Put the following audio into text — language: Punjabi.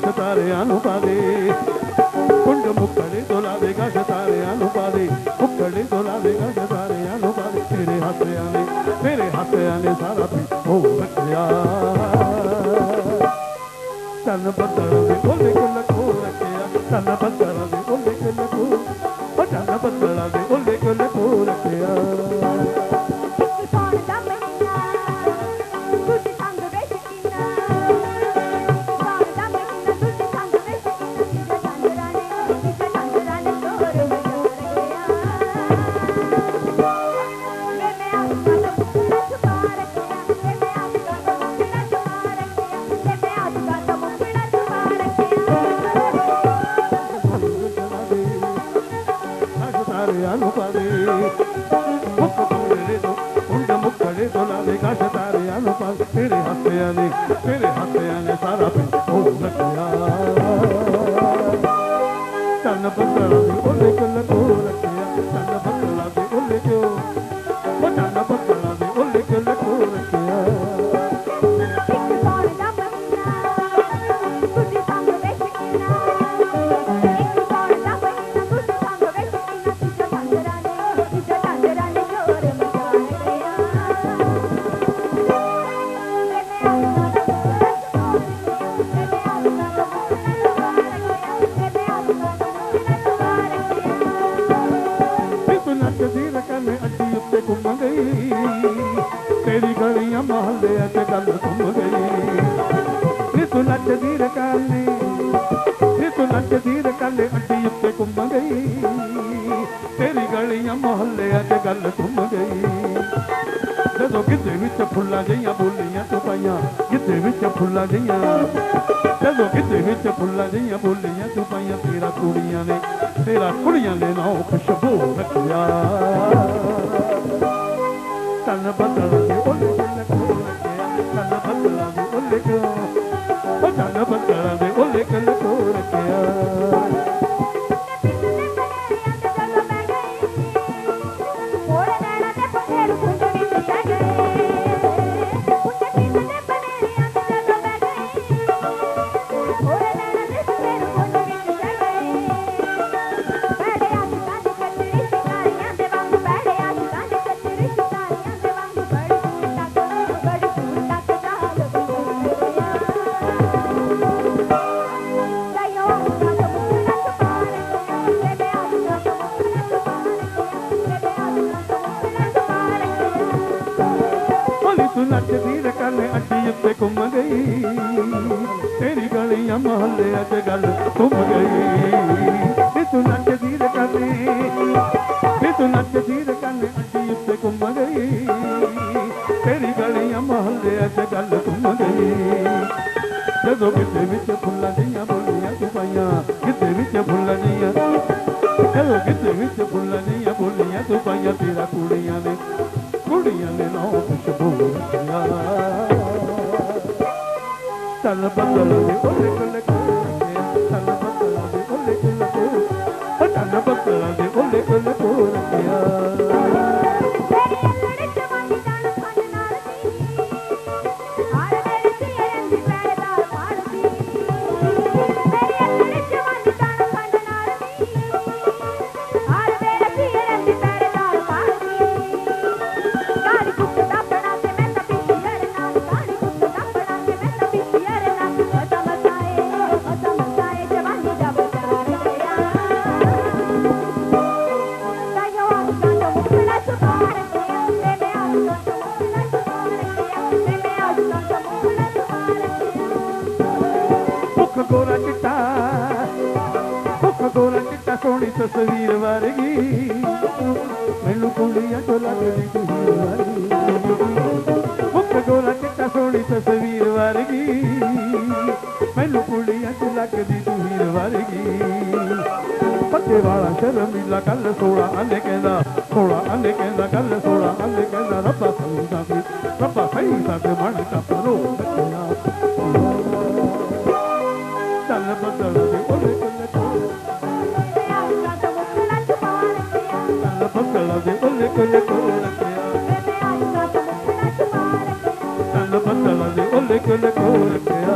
ਗਸ਼ ਤਾਰਿਆਂ ਨੂੰ ਪਾ ਦੇ। ਕੁੰਡ ਮੁਕੜੇ ਤੋਂ ਲਾਵੇ ਗਸ਼ ਨੂੰ ਪਾ ਦੇ। ਮੁਕੜੇ ਤੋਂ ਨੂੰ ਪਾ ਤੇਰੇ ਹੱਥਿਆਂ ਨੇ, ਤੇਰੇ ਹੱਥਿਆਂ ਨੇ ਸਾਰਾ ਵੀ ਹੋ ਰੱਖਿਆ। ਤਨ ਬੱਦਲ ਦੇ ਕੋਲੇ ਕੋਲ ਕੋ ਰੱਖਿਆ। ਤਨ ਬੱਦਲ ਦੇ ਕੋਲੇ ਕੋਲੇ ਕੋ ਉਹ ਬੱਦਲ ਦੇ ਕੋਲੇ ਕੋਲ ਕੋ ਰੱਖਿਆ। ਇੱਕ ਦਾ ਰੱਖਿਆ ਤਾਰਿਆਂ ਨੂੰ ਪਾ ਦੇ ਮੁੱਖ ਕੋਲੇ ਤੋਂ ਕੁੰਡ ਮੁਕੜੇ ਤੋਂ ਲਾਵੇ ਗਸ਼ ਤਾਰਿਆਂ ਗਈ। ਤੇਰੀ ਗਲੀਆਂ ਮਹੱਲਿਆਂ 'ਚ ਗੱਲ ਘੁੰਮ ਗਈ। ਇਸ ਨੱਚਦੀ ਰਕਨੇ ਇਸ ਨੱਚਦੀ ਰਕਨੇ ਅੱਡੀ ਉੱਤੇ ਘੁੰਮ ਗਈ। ਤੇਰੀ ਗਲੀਆਂ ਮਹੱਲਿਆਂ 'ਚ ਗੱਲ ਘੁੰਮ ਗਈ। ਜਦੋਂ ਕਿਤੇ ਵਿੱਚ ਫੁੱਲਾਂ ਜਿਹੀਆਂ ਬੋਲੀਆਂ ਤੂੰ ਪਾਈਆਂ ਕਿਤੇ ਵਿੱਚ ਫੁੱਲਾਂ ਜਿਹੀਆਂ। ਜਦੋਂ ਕਿਤੇ ਵਿੱਚ ਫੁੱਲਾਂ ਜਿਹੀਆਂ ਬੋਲੀਆਂ ਤੂੰ ਪਾਈਆਂ ਤੇਰਾ ਕੁੜੀਆਂ ਨੇ, ਤੇਰਾ ਕੁੜੀਆਂ ਨੇ ਨਾ ਖੁਸ਼ਬੂ ਰੱਖਿਆ। ਤਨ ਬਦਲ ਦੇ ਅੱਡੀ ਘੁੰਮ ਗਈ। ਤੇਰੀ ਗਲੀਆਂ ਮਹੱਲਿਆਂ 'ਚ ਗੱਲ ਘੁੰਮ ਗਈ। ਨੀ ਤੂੰ ਨੱਚਦੀ ਰਕਨੇ ਨੀ ਤੂੰ ਨੱਚਦੀ ਰਕਨੇ ਅੱਡੀ ਉੱਤੇ ਘੁੰਮ ਗਈ। ਤੇਰੀ ਗਲੀਆਂ ਮਹੱਲਿਆਂ 'ਚ ਗੱਲ ਘੁੰਮ ਗਈ। ਜਦੋਂ ਕਿਤੇ ਵਿੱਚ ਫੁੱਲਾਂ ਦੀਆਂ ਬੋਲੀਆਂ ਤੂੰ ਪਾਈਆਂ ਕਿਤੇ ਵਿੱਚ ਫੁੱਲਾਂ ਦੀਆਂ, ਜਦੋਂ ਕਿਤੇ ਵਿੱਚ ਫੁੱਲਾਂ ਦੀਆਂ ਤਨ ਬਦਲ ਤਸਵੀਰ ਵਰਗੀ। ਮੈਨੂੰ ਕੁੜੀਆਂ ਤੋਂ ਲੱਗਦੀ ਤੂੰ ਵਰਗੀ। ਭੁੱਖ ਗੋਰਾ ਚਿੱਟਾ ਸੋਹਣੀ ਤਸਵੀਰ ਵਰਗੀ। ਮੈਨੂੰ ਕੁੜੀਆਂ ਤੋਂ ਲੱਗਦੀ ਤੂੰ ਹੀਰ ਵਰਗੀ। ਪੱਤੇ ਵਾਲਾ ਸ਼ਰਮੀਲਾ ਕੱਲ ਸੋੜਾ ਆਨੇ ਕਹਿੰਦਾ ਸੋੜਾ ਆਨੇ ਕਹਿੰਦਾ, ਕੱਲ ਸੋੜਾ ਆਨੇ ਕਹਿੰਦਾ, ਰੱਬਾ ਸਹੀ ਸਾਥੇ ਰੱਬਾ ਸਹੀ ਸਾਥੇ ਮਨ ਕਾ ਪਰੋ ਰੱਖਿਆ। ಬಂದಳವೆ ಒಲ್ಲೆ ಕೊಲ್ಲ ಕೋಲಕ್ಕೆಯ ಕಲ್ಲ ಬಂದಳವೆ ಒಲ್ಲೆ ಕೊಲ್ಲ ಕೋಲಕ್ಕೆಯ